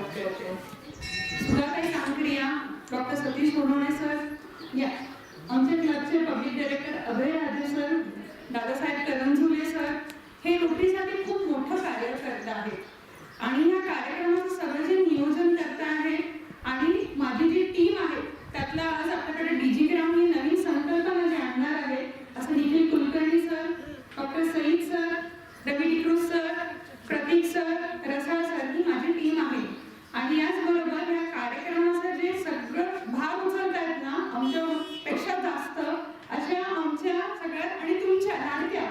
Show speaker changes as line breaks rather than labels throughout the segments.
Okay okay. करते तुला काही सांगते या. Doctor Satish Sonawane sir. या. आमच्या क्लबचे पब्लिक डायरेक्टर अभय राजे सर. दादासाहेब करंजुले सर. हे रोटरीसाठी खूप मोठं कार्य करत आहेत. आणि या कार्यक्रमाचं सगळं जे नियोजन करत आहे आणि माझी जी टीम आहे त्यातला आज आपल्याकडे डिजिग्राम ही नवीन संकल्पना जी आणणार आहे असं Nikhil Kulkarni sir doctor Saeed sir Ravi D'Cruz sir Prateek sir Rasal sir ही माझी टीम आहे. आणि याचबरोबर या कार्यक्रमाचं जे सगळं भाग उचलत आहेत ना आमच्यापेक्षा जास्त अशा आमच्या सगळ्यात आणि तुमच्या लाडक्या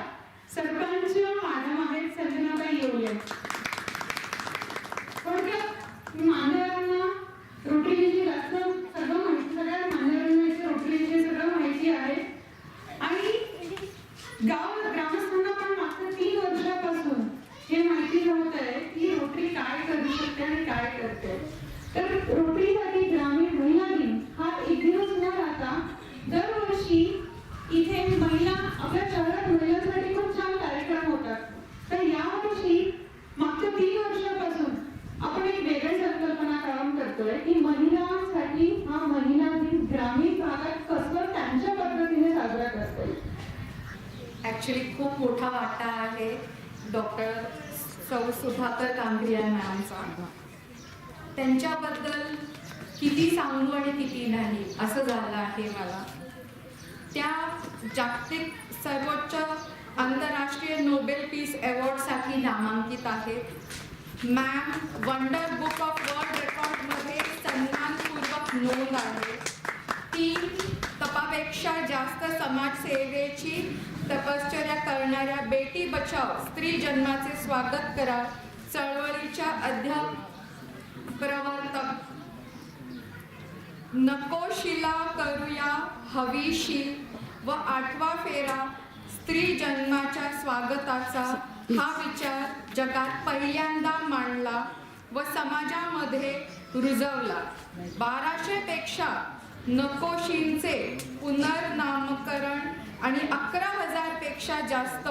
सरपंच मॅडम आहेत संजनाबाई येऊया थोडक्यात मी मान्यवरांना रोटरीची जास्त सगळं माहिती सगळ्या मान्यवरांना रोटरीची सगळं माहिती आहे आणि गाव ग्रामस्थांना पण मागच्या तीन वर्षापासून हे माहिती नव्हतं आहे की रोटरी काय करू शकते आणि काय करते तर रोटरीसाठी ग्रामीण महिला दिन हा एक दिवस न राहता दरवर्षी इथे महिला आपल्या शहरात महिलांसाठी खूप छान कार्यक्रम होतात तर यावर्षी मागच्या तीन वर्षापासून आपण एक वेगळी संकल्पना काम करतोय की महिलांसाठी हा महिला दिन ग्रामीण भागात कसं त्यांच्या पद्धतीने साजरा करता येईल
ॲक्च्युली खूप मोठा वाटा आहे डॉक्टर सौ सुधाकर कांबरिया मॅमचा. त्यांच्याबद्दल किती सांगू आणि किती नाही असं झालं आहे मला. त्या जागतिक सर्वोच्च आंतरराष्ट्रीय नोबेल पीस अवॉर्डसाठी नामांकित आहेत. Ma'am wonder book of world रेकॉर्डमध्ये सन्मानपूर्वक नोंद आहे. तीन पेक्षा जास्त समाजसेवेची तपश्चर्या करणाऱ्या बेटी बचाव स्त्री जन्माचे स्वागत करा चळवळीच्या अध्याप प्रवर्तक नकोशिला करूया हवीशी व आठवा फेरा स्त्री जन्माच्या स्वागताचा हा विचार जगात पहिल्यांदा मांडला व समाजामध्ये रुजवला. बाराशे पेक्षा नकोशींचे पुनर्नामकरण आणि अकरा हजारपेक्षा जास्त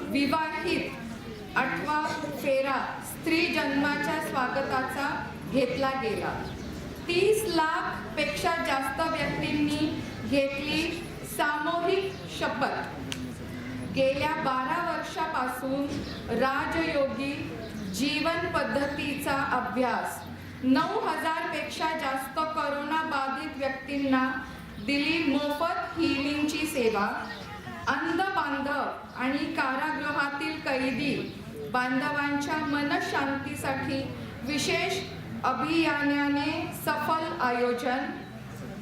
विवाहित आठवा फेरा स्त्री जन्माच्या स्वागताचा घेतला गेला. तीस लाखपेक्षा जास्त व्यक्तींनी घेतली सामूहिक शपथ. गेल्या बारा वर्षापासून राजयोगी जीवन पद्धतीचा अभ्यास नऊ हजारपेक्षा जास्त करोना बाधित व्यक्तींना दिली मोफत हिलिंगची सेवा. अंध बांधव आणि कारागृहातील कैदी बांधवांच्या मनशांतीसाठी विशेष अभियानाने सफल आयोजन.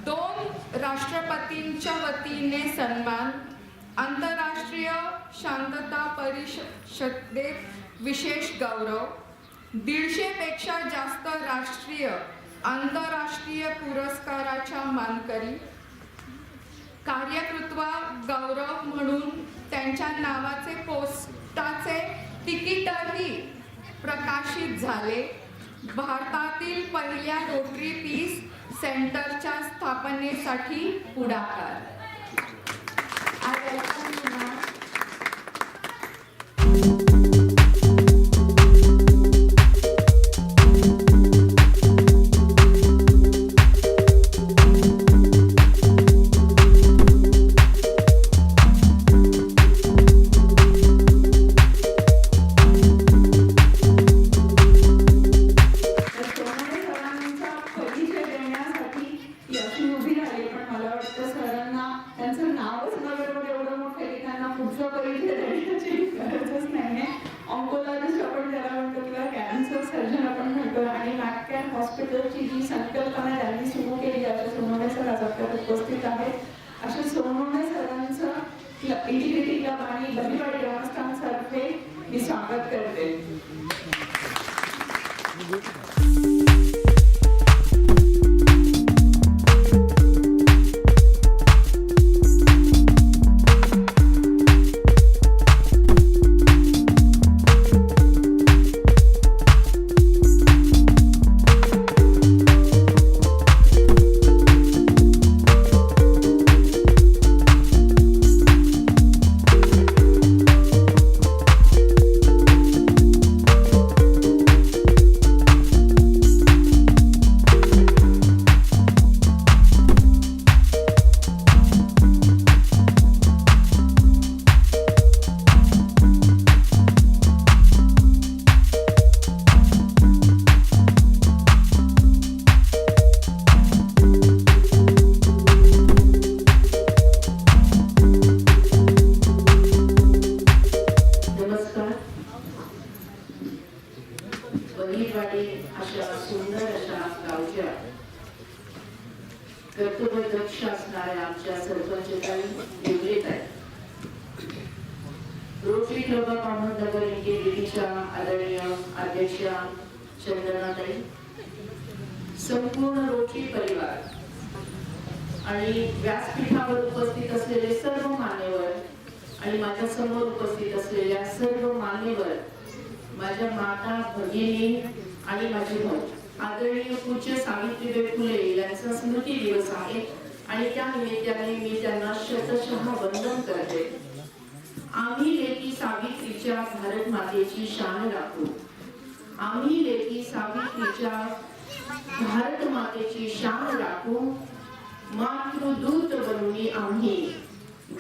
दोन राष्ट्रपतींच्या वतीने सन्मान. आंतरराष्ट्रीय शांतता परिषदेत विशेष गौरव. दीडशेपेक्षा जास्त राष्ट्रीय आंतरराष्ट्रीय पुरस्काराच्या मानकरी कार्यकृत्वा गौरव म्हणून त्यांच्या नावाचे पोस्टाचे तिकीटही प्रकाशित झाले. भारतातील पहिल्या रोटरी पीस सेंटरच्या स्थापनेसाठी पुढाकार.
मॅकॅन जी संकल्पना त्यांनी सुरू केली अशा सोनवणे सर आज उपस्थित आहेत अशा सोनवणे सरांचं इंटिग्रिटी क्लब आणि बलिवाडी ग्रामस्थांतर्फे मी स्वागत करते.
रोटरी क्लब ऑफ अहमदनगर इंटिग्रिटीच्या आदरणीय अध्यक्ष चंद्रनाताई संपूर्ण रोटरी परिवार आणि व्यासपीठावर उपस्थित असलेले सर्व मान्यवर आणि माझ्यासमोर उपस्थित असलेल्या सर्व मान्यवर माझ्या माता भगिनी आणि माझे भाऊ आदरणीय पूज्य सावित्रीबाई फुले यांचा स्मृती दिवस आहे आणि त्या निमित्ताने मी त्यांना शतशः वंदन करते. आम्ही सावित्रीच्या भारत मातेची शान राखू आम्ही लेकी सावित्रीच्या भारत मातेची शान राखू मातृदूत बनून आम्ही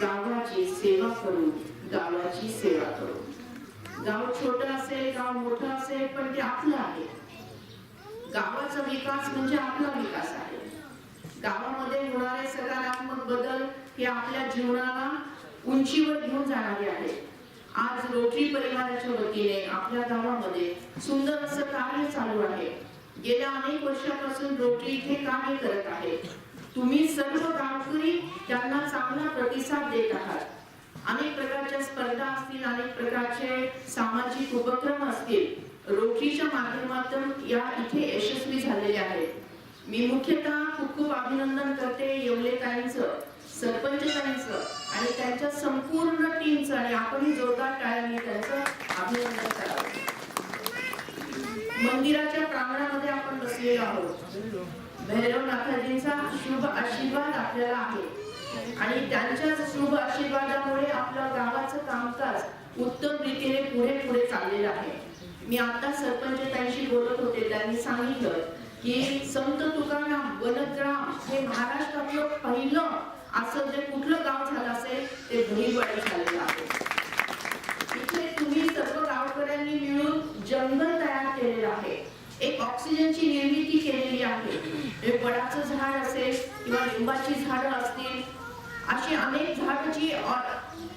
गावाची सेवा करू गावाची सेवा करू. गाव छोट असेल गाव मोठं असेल पण ते आपलं आहे. गावाचा विकास म्हणजे आपला विकास आहे. गावामध्ये होणारे सकारात्मक बदल हे आपल्या जीवनाला उंचीवर घेऊन जाणारे आहेत. आज रोटरी परिवाराच्या वतीने आपल्या गावामध्ये सुंदर असं कार्य चालू आहे. गेल्या अनेक वर्षापासून रोटरी इथे कार्य करत आहे. तुम्ही सर्व गावकरी त्यांना चांगला प्रतिसाद देत आहात. अनेक प्रकारच्या स्पर्धा असतील अनेक प्रकारचे सामाजिक उपक्रम असतील. रोटरीच्या माध्यमातून या इथे यशस्वी झालेले आहेत. मी मुख्यतः खूप खूप अभिनंदन करते येवले तां सरपंचताईंचं आणि त्यांच्या संपूर्ण टीमचं आणि आपणही जोरदार टाळ्यांनी त्यांचं अभिनंदन करावं. मंदिराच्या प्रांगणामध्ये आपण बसलेलो आहोत. भैरवनाथाजींचा शुभ आशीर्वाद आपल्याला आहे. आणि त्यांच्याच शुभ आशीर्वादामुळे आपल्या गावाचं कामकाज उत्तम रीतीने पुढे पुढे चाललेलं आहे. मी आता सरपंचताईंशी बोलत होते त्यांनी सांगितलं की संत तुकाराम वनग्राम हे महाराष्ट्रातलं पहिलं असं जे कुठलं गाव झालं असेल ते भैरवाडी झालेलं आहे. इथे तुम्ही सर्व गावकऱ्यांनी मिळून जंगल तयार केलेलं आहे. एक ऑक्सिजनची निर्मिती केलेली आहे. हे वडाचं झाड असेल किंवा लिंबाची झाडं असतील अशी अनेक झाड जी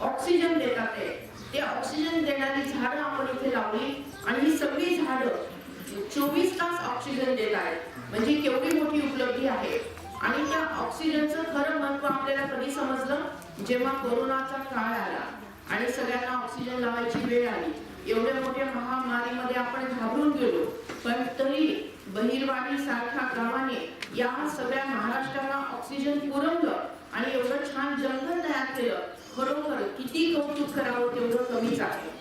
ऑक्सिजन देतात ते ते ऑक्सिजन देणारी झाडं आपण इथे लावली आणि ही सगळी झाडं चोवीस तास ऑक्सिजन देत आहेत म्हणजे केवढी मोठी उपलब्धी आहे? आणि त्या ऑक्सिजनचं खरं महत्त्व आपल्याला कधी समजलं? जेव्हा कोरोनाचा काळ आला आणि सगळ्यांना ऑक्सिजन लावायची वेळ आली एवढ्या मोठ्या महामारीमध्ये आपण घाबरून गेलो. पण तरी बहिरवाडी सारख्या गावाने या सगळ्या महाराष्ट्राला ऑक्सिजन पुरवलं आणि एवढं छान जंगल तयार केलं. खरोखर किती कौतुक करावं तेवढं कमीच आहे.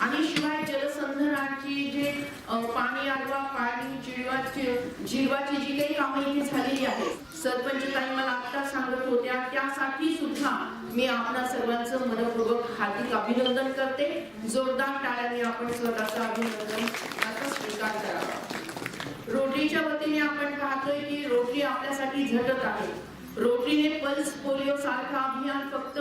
आणि शिवाय जलसंधारणाची जे पाणी आडवा पाणी जिरवाची जिरवाची जी काही कामं इथे झालेली आहेत सरपंच ताई मला आत्ता सांगत होत्या त्यासाठी सुद्धा मी आपणा सर्वांचं मनपूर्वक हार्दिक अभिनंदन करते. जोरदार टाळ्याने आपण स्वतःचं अभिनंदन याचा स्वीकार करावा. रोटरीच्या वतीने आपण पाहतोय की रोटरी आपल्यासाठी झटत आहे. रोटरीने पल्स पोलिओ सारखं अभियान फक्त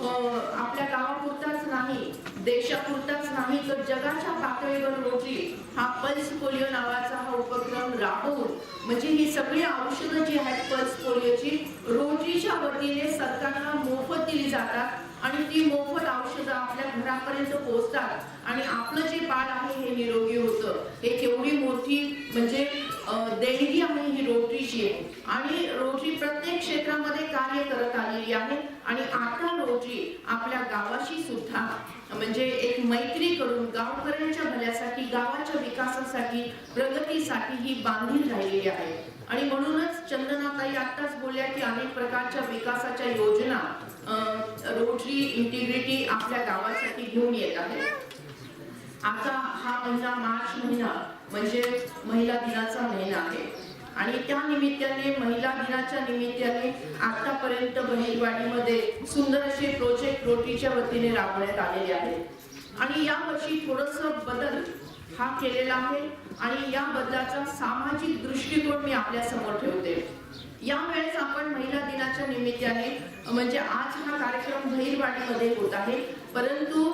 आपल्या गावापुरताच नाही देशापुरताच नाही तर जगाच्या पातळीवर रोटरी हा पल्स पोलिओ नावाचा हा उपक्रम राबवून म्हणजे ही सगळी औषधं जी आहेत पल्स पोलिओची रोटरीच्या वतीने सरकारला मोफत दिली जातात आणि ती मोफत औषधं आपल्या घरापर्यंत पोहोचतात. आणि आपलं जे बाळ आहे हे निरोगी होतं. हे केवढी मोठी म्हणजे देणगी आम्ही ही रोटरीची आणि रोटरी प्रत्येक क्षेत्रामध्ये कार्य करत आलेली आहे आणि आता रोटरी आपल्या गावाशी सुद्धा म्हणजे एक मैत्री करून गावकऱ्यांच्या भल्यासाठी गावाच्या विकासासाठी प्रगतीसाठी ही बांधील राहिलेली आहे. आणि म्हणूनच चंदनाताई आत्ताच बोलल्या की अनेक प्रकारच्या विकासाच्या योजना अं, रोटरी इंटिग्रिटी आपल्या गावासाठी घेऊन येत आहे आता हा महिना मार्च महिना म्हणजे महिला दिनाचा महिना आहे. आणि त्या निमित्ताने महिला दिनाच्या निमित्ताने आतापर्यंत बहिरवाडीमध्ये सुंदर असे प्रोजेक्ट रोटीच्या वतीने राबवण्यात आलेले आहेत आणि या वर्षी थोडस बदल हा केलेला आहे आणि या बदलाचा सामाजिक दृष्टिकोन मी आपल्यासमोर ठेवते. यावेळेस आपण महिला दिनाच्या निमित्ताने म्हणजे आज हा कार्यक्रम बहिरवाडीमध्ये होत आहे. परंतु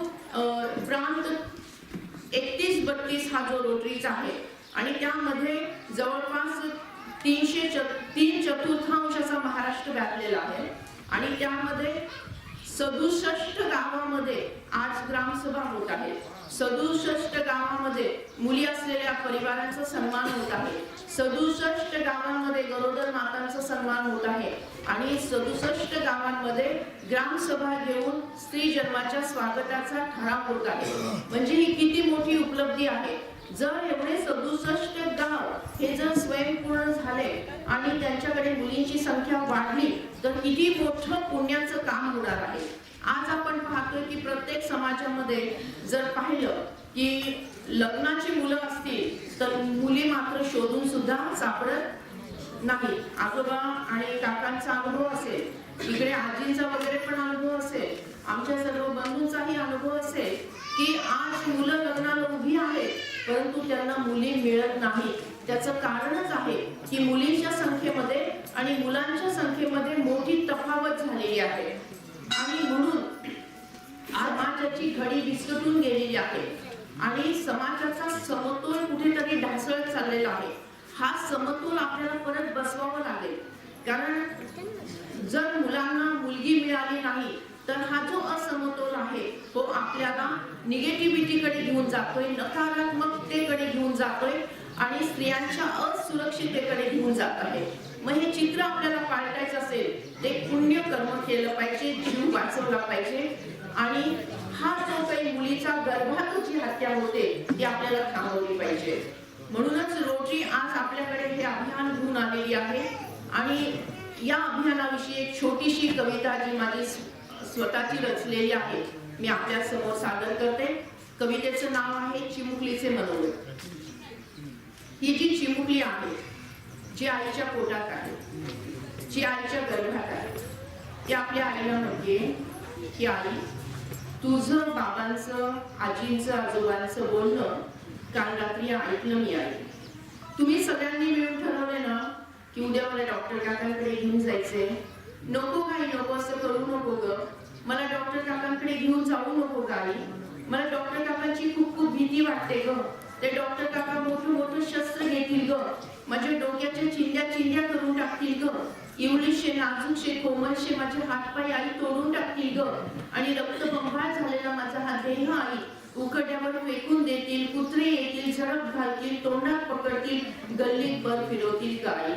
प्रांत एकतीस बत्तीस हा जो रोटरीज आहे आणि त्यामध्ये जवळपास तीनशे च तीन चतुर्थांश असा महाराष्ट्र व्यापलेला आहे. आणि त्यामध्ये सदुसष्ट गावामध्ये आज ग्रामसभा होत आहेत सदुसष्ट गावामध्ये मुली असलेल्या परिवारांचा सन्मान होत आहे. सदुसष्ट गावांमध्ये गरोदर मातांचा सन्मान होत आहे. आणि सदुसष्ट गावांमध्ये ग्रामसभा घेऊन स्त्री जन्माच्या स्वागताचा ठराव होत आहे. म्हणजे ही किती मोठी उपलब्धी आहे. जर एवढे सदुसष्ट गाव हे जर स्वयंपूर्ण झाले आणि त्यांच्याकडे मुलींची संख्या वाढली तर किती मोठं पुण्याचं काम होणार आहे. आज आपण पाहतोय की प्रत्येक समाजामध्ये जर पाहिलं की लग्नाची मुलं असतील तर मुली मात्र शोधून सुद्धा सापडत नाही. आजोबा आणि काकांचा अनुभव असेल इकडे आजींचा वगैरे पण अनुभव असेल आमच्या सर्व बंधूंचाही अनुभव असेल की आज मुलं लग्नाला उभी आहेत परंतु त्यांना मुली मिळत नाही. त्याचं कारणच आहे की मुलींच्या संख्येमध्ये आणि मुलांच्या संख्येमध्ये मोठी तफावत झालेली आहे. वाचली म्हणून समाजाची घडी विस्कटून गेलेली आहे. आणि समाजाचा समतोल कुठेतरी ढासळत चाललेला आहे. हा समतोल आपल्याला परत बसवावा लागेल. कारण जर मुलांना मुलगी मिळाली नाही तर हा जो असमतोल आहे तो आपल्याला निगेटिव्हिटीकडे घेऊन जातोय नकारात्मकतेकडे घेऊन जातोय आणि स्त्रियांच्या असुरक्षिततेकडे घेऊन जात आहे. मग हे चित्र आपल्याला पाळटायचं असेल ते पुण्य कर्म केलं पाहिजे जीव वाचवला पाहिजे. आणि हा जो काही मुलीचा गर्भात जी हत्या होते ती आपल्याला थांबवली पाहिजे. म्हणूनच रोजी आज आपल्याकडे हे अभियान घेऊन आलेली आहे. आणि या अभियानाविषयी एक छोटीशी कविता जी माझी स्वतःची रचलेली आहे मी आपल्यासमोर सादर करते. कवितेचं नाव आहे चिमुकलीचे मनोरथ. ही जी चिमुकली आहे जी आईच्या पोटात आहे जी आईच्या गर्भात आहे ती आपल्या आईला म्हणते की आई तुझं बाबांचं आजींचं आजोबांचं बोलणं काल रात्री ऐकलं मी आई तुम्ही सगळ्यांनी मिळून ठरवले ना की उद्या मला डॉक्टर काकांकडे घेऊन जायचंय. नको काही नको असं करू नको ग. मला डॉक्टर काकांकडे घेऊन जाऊ नको काही. मला डॉक्टर काकांची खूप खूप भीती वाटते ग. ते डॉक्टर काका मोठं मोठं शस्त्र घेतील ग. म्हणजे डोक्याच्या चिंध्या चिंध्या करून टाकतील ग. इवलीशे नाजूकशे कोमलशे माझे हातपाय आई तोडून टाकतील ग. आणि रक्तबंबाळ झालेला माझा हा देह आई उकड्यावर फेकून देतील कुत्रे येतील झडप घालतील तोंडात पकडतील गल्लीत बर फिरवतील गाई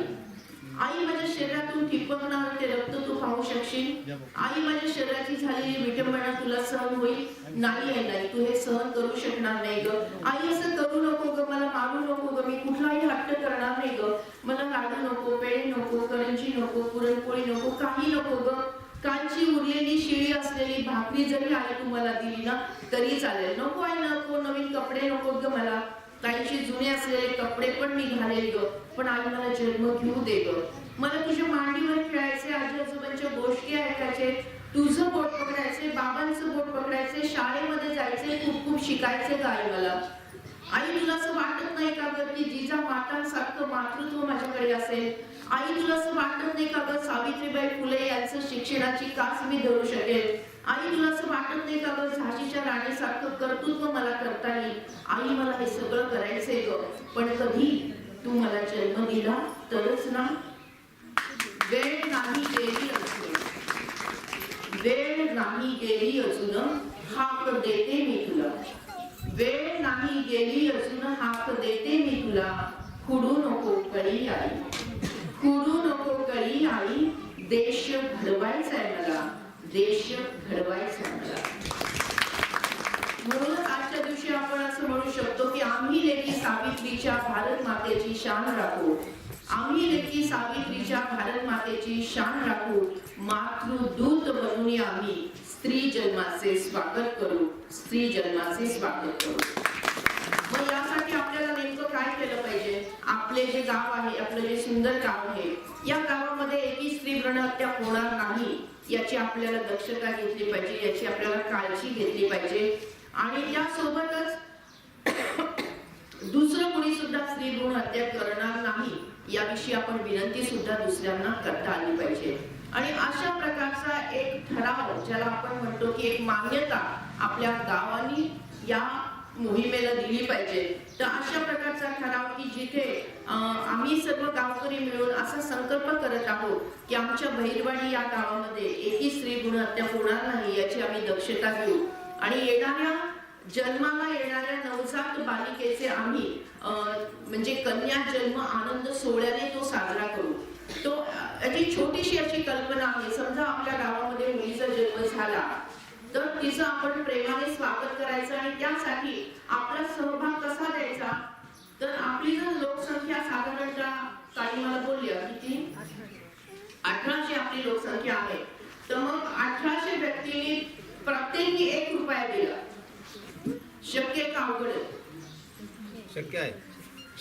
आई माझ्या शरीरातून ठिपकणार ते रक्त तू पाहू शकशील. आई माझ्या शरीराची झालेली विटंबना तुला सहन होईल. नाही आहे नाही. तू हे सहन करू शकणार नाही ग. आई असं करू नको ग. मला मारू नको ग. मी कुठलाही हट्ट करणार नाही ग. मला लाडू नको पेढे नको करंजी नको पुरणपोळी नको काही नको ग. कालची उरलेली शिळी असलेली भाकरी जरी आई तुम्हाला दिली ना तरी चालेल. नको आहे नको. नवीन कपडे नको ग मला. काहीशी जुने असलेले कपडे पण मी ग पण आई मला जन्म घेऊ दे ग मला तुझ्या मांडीवर खेळायचे आजी आजोबांच्या गोष्टी ऐकायचे तुझं बोट पकडायचे बाबांचं बोट पकडायचे शाळेमध्ये जायचे खूप खूप शिकायचे ग आई मला. आई तुला असं वाटत नाही का ग की जिजा मातांसारखं मातृत्व माझ्याकडे असेल? आई तुला असं वाटत नाही का ग सावित्रीबाई फुले यांचं शिक्षणाची कास मी धरू शकेल? आई तुला असं वाटत नाही का ग झाशीच्या राणीसारखं कर्तृत्व मला करता येईल? आई मला हे सगळं करायचंय ग. पण कधी? तू मला जन्म दिला तरच ना? वेळ नाही गेली अजून. वेळ नाही गेली अजून हाक देते मी तुला. वेळ नाही गेली अजून हाक देते मी तुला. खुडू नको कळी आई. खुडू नको कळी आई. देश घडवायचा आहे मला. देश घडवायचा म्हणून म्हणूनच आजच्या दिवशी आपण असं म्हणू शकतो की आम्ही लेखी सावित्रीच्या भारत मातेची शान राखू. आम्ही लेखी सावित्रीच्या भारत मातेची शान राखू. मातृदूत बनून आम्ही. स्त्री जन्माचे स्वागत करू. स्त्री जन्माचे स्वागत करू. मग यासाठी आपल्याला नेमकं काय केलं पाहिजे? आपले जे गाव आहे आपलं जे सुंदर गाव आहे या गावामध्ये एकही स्त्री भ्रूण हत्या होणार नाही याची आपल्याला दक्षता घेतली पाहिजे याची आपल्याला काळजी घेतली पाहिजे. आणि त्यासोबतच दुसरं कोणी सुद्धा स्त्री भ्रूण हत्या करणार नाही याविषयी आपण विनंती सुद्धा दुसऱ्यांना करता आली पाहिजे. आणि अशा प्रकारचा एक ठराव ज्याला आपण म्हणतो की एक मान्यता आपल्या गावांनी या मोहिमेला दिली पाहिजे. तर अशा प्रकारचा ठराव की जिथे आम्ही सर्व गावकरी मिळून असा संकल्प करत आहोत की आमच्या बहिरवाडी या गावामध्ये एकही स्त्री गुण हत्या होणार नाही याची आम्ही दक्षता घेऊ. आणि येणाऱ्या जन्माला येणाऱ्या नवजात बालिकेचे आम्ही अं, म्हणजे कन्या जन्म आनंद सोहळ्याने तो साजरा करू. तो याची छोटीशी अशी कल्पना आहे. समजा आपल्या गावामध्ये मुलीचा जन्म झाला. तर तिचं आपण प्रेमाने स्वागत करायचं आणि त्यासाठी आपला सहभाग कसा द्यायचा? तर आपली जर लोकसंख्या साधारणतः काही मला बोलल्या किती अठराशे आपली लोकसंख्या आहे. तर मग अठराशे व्यक्तींनी प्रत्येकी एक रुपया दिला. शक्य का अवघड?
शक्य आहे.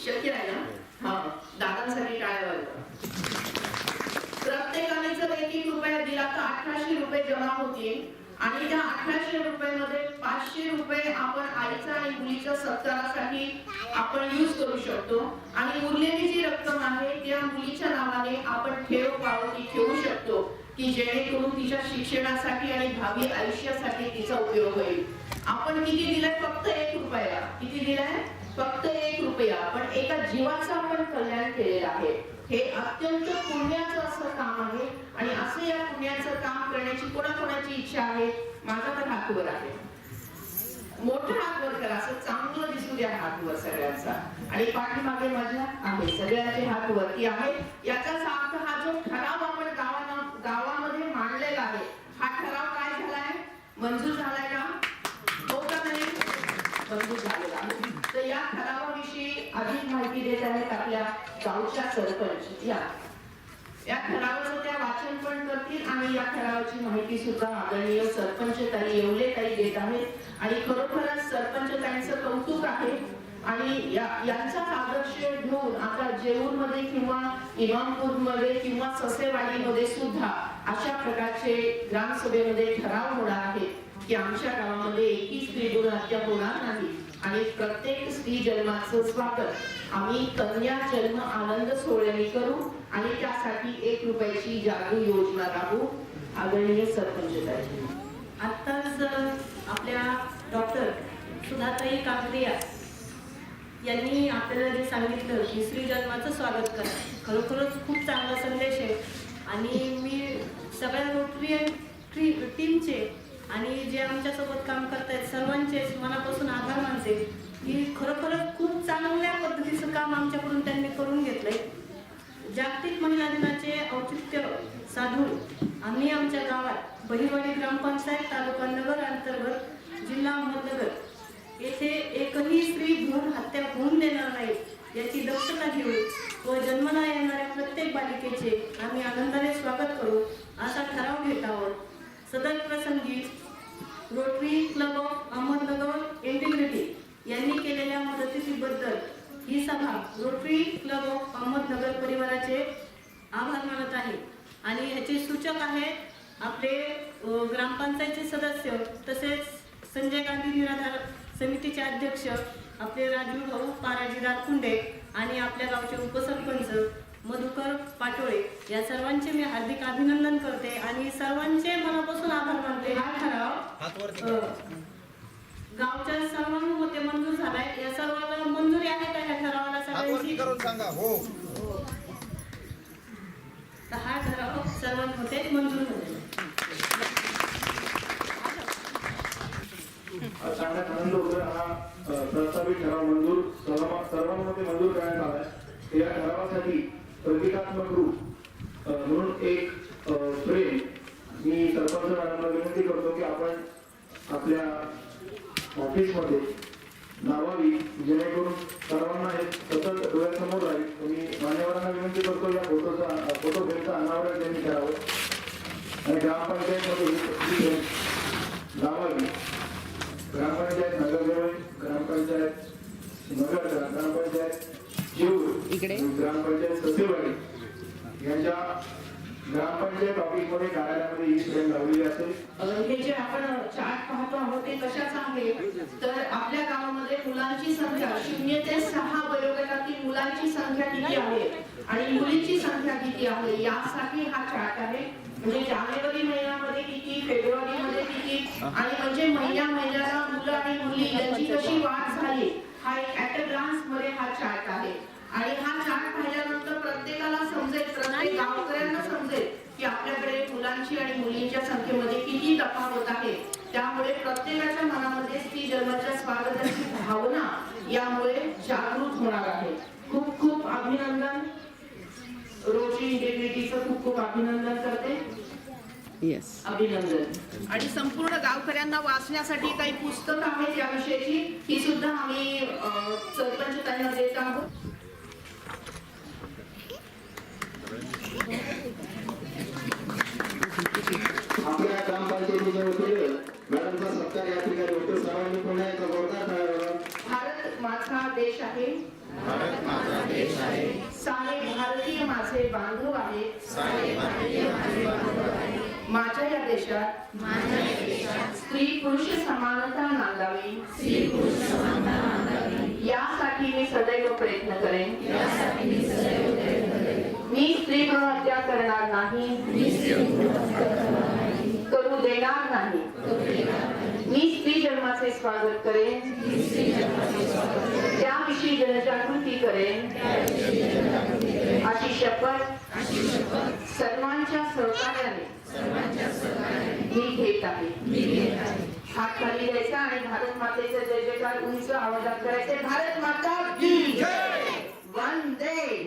शक्य आहे ना? हा. दादांसाठी टाळ्या. प्रत्येकाने जर एक एक रुपया दिला तर अठराशे रुपये जमा होतील. आणि त्या अठराशे रुपयामध्ये पाचशे रुपये आपण आईचा आणि मुलीच्या सत्कारासाठी आपण यूज करू शकतो. आणि उरलेली जी रक्कम आहे त्या मुलीच्या नावाने आपण ठेव पावती ठेवू शकतो की जेणेकरून तिच्या शिक्षणासाठी आणि भावी आयुष्यासाठी तिचा उपयोग होईल. आपण किती दिलाय? फक्त एक रुपया किती दिलाय? फक्त एक रुपया. पण एका जीवाचं आपण कल्याण केलेलं आहे. हे अत्यंत पुण्याचं असं काम आहे आणि असं या पुण्याचं काम करण्याची कोणाकोणाची इच्छा आहे? माझा तर हातवर आहे. मोठा हातवर करा असं चांगलं दिसू द्या हातवर सगळ्यांचा. आणि पाठीमागे माझ्या आहे सगळ्यांचे हात वरती आहे. याचाच अर्थ हा जो ठराव आपण गावाला गावामध्ये मांडलेला आहे हा ठराव काय झालाय? मंजूर झालाय का? हो का नाही? मंजूर झालेला आहे. तर या ठरावाविषयी अधिक माहिती देत आहेत आपल्या गावच्या सरपंच या या ठरावाचं त्या वाचन पण करतील आणि या ठरावाची माहिती सुद्धा आदरणीय सरपंच ताई येवले ताई देत आहेत. आणि खरोखरच सरपंच ताईंचं कौतुक आहे. आणि या यांचाच आदर्श घेऊन आता जेऊरमध्ये किंवा इमामपूरमध्ये किंवा ससेवाडीमध्ये सुद्धा अशा प्रकारचे ग्रामसभेमध्ये ठराव होणार आहेत की आमच्या गावामध्ये एकही स्त्री गुण हत्या होणार नाही. आणि प्रत्येक स्त्री जन्माचं स्वागत. आम्ही कन्या जन्म आनंद सोहळ्याने करू आणि त्यासाठी एक रुपयाची जागरूक योजना राबवू. आदरणीय सरपंच ताई.
आत्ताच आपल्या डॉक्टर सुधाताई काकडिया यांनी आपल्याला जे सांगितलं की स्त्री जन्माचं स्वागत करा. खरोखरच खूप चांगला संदेश आहे. आणि मी सगळ्या रोटरी टीमचे आणि जे आमच्यासोबत काम करतायत सर्वांचे मनापासून आभार मानते की खरोखरच खूप चांगल्या पद्धतीचं काम आमच्याकडून त्यांनी करून घेतलंय. जागतिक महिला दिनाचे औचित्य साधून आम्ही आमच्या गावात बहिरवाडी ग्रामपंचायत तालुका नगर अंतर्गत जिल्हा अहमदनगर येथे एकही स्त्री भ्रूण हत्या होऊन देणार नाही याची दक्षता घेऊन व जन्मला येणाऱ्या प्रत्येक बालिकेचे आम्ही आनंदाने स्वागत करू असा ठराव घेत आहोत सदर प्रसंगी Rotary Club of Ahmednagar Integrity यांनी केलेल्या मदतीबद्दल ही सभा रोटरी क्लब अहमदनगर परिवाराचे आभार मानत आहे. आणि ह्याचे सूचक आहे आपले ग्रामपंचायतचे सदस्य तसेच संजय गांधी निराधार समितीचे अध्यक्ष आपले राजू भाऊ पाराजी रातकुंडे आणि आपल्या गावचे उपसरपंच मधुकर पाटोळे या सर्वांचे मी हार्दिक अभिनंदन करते आणि सर्वांचे मनापासून आभार मानते. हा ठराव गावच्या सर्वांमध्ये मंजूर झालाय. या सर्वांना मंजुरी आहे का ह्या ठरावाला सगळ्यांची?
करून ठराव सर्वात
तर हा मंजूर झालेला
सांगण्यात आनंद होतोय हा प्रस्तावित ठराव मंजूर सर्व सर्वांमध्ये मंजूर करण्यात आलाय. या ठरावासाठी प्रतिकात्मक रूप म्हणून एक फ्रेम मी सरपंच मॅडमला विनंती करतो की आपण आपल्या ऑफिसमध्ये लावावी जेणेकरून सर्वांना हे सतत डोळ्यासमोर राहील. तुम्ही मान्यवरांना विनंती करतो या फोटोचा फोटो फ्रेमचा अनावरण त्यांनी करावं. आणि ग्रामपंचायतमध्ये लावावी. ग्रामपंचायत नगरजवळ ग्रामपंचायत नगर ग्रामपंचायत जीव इकडे ग्रामपंचायत ससेवाडी यांच्या कोणी कार्यालयामध्ये ही फ्रेम लावलेली असेल.
हे जे आपण चार्ट पाहतो आहोत ते कशाच आहे? तर आपल्या गावामध्ये मुलांची संख्या शून्य ते सहा वयोगटातील मुलांची संख्या किती आहे? आणि मुलींची संख्या किती आहे? यासाठी हा चार्ट आहे. म्हणजे जानेवारी महिन्यामध्ये किती फेब्रुवारी मध्ये किती आणि म्हणजे महिन्या महिन्याला मुलं आणि मुली यांची कशी वाढ झाली हा एक ऍट अ ग्लान्समध्ये हा चार्ट आहे. आणि हा चार्ट पाहिल्यानंतर प्रत्येकाला समजेल प्रत्येक गावकऱ्यांना समजेल. की आपल्याकडे मुलांची आणि मुलींच्या संख्येमध्ये किती तफावत आहे त्यामुळे प्रत्येकाच्या मनामध्ये स्त्री जन्माच्या स्वागताची भावना यामुळे जागृत होणार आहे. खूप खूप अभिनंदन. रोटरी इंटेग्रिटीचं खूप खूप अभिनंदन करते. अभिनंदन. आणि संपूर्ण गावकऱ्यांना वाचण्यासाठी काही पुस्तकं आहेत याविषयीची ही सुद्धा आम्ही सरपंच त्यांना देत आहोत
आपल्या ग्रामपंचायतीच्या वतीने मॅडमचा सत्कार या ठिकाणी होतो सर्वांनी पुन्हा एकदा जोरदार टाळ्या वाजवा.
भारत माझा देश आहे. सारे भारतीय माझे बांधव आहेत माझ्या या देशात स्त्री पुरुष समानता नांदावी. यासाठी मी सदैव प्रयत्न करेन. मी स्त्री भ्रूण हत्या करणार नाही. करू देणार नाही. मी स्त्री जन्माचे स्वागत करेन. त्याविषयी जनजागृती करेन. अशी शपथ सर्वांच्या सहकार्याने मी घेत आहे. हात खाली द्यायचा आणि भारत मातेचे जय जयकार उंच आवाजात करायचे भारत माता की वंदे!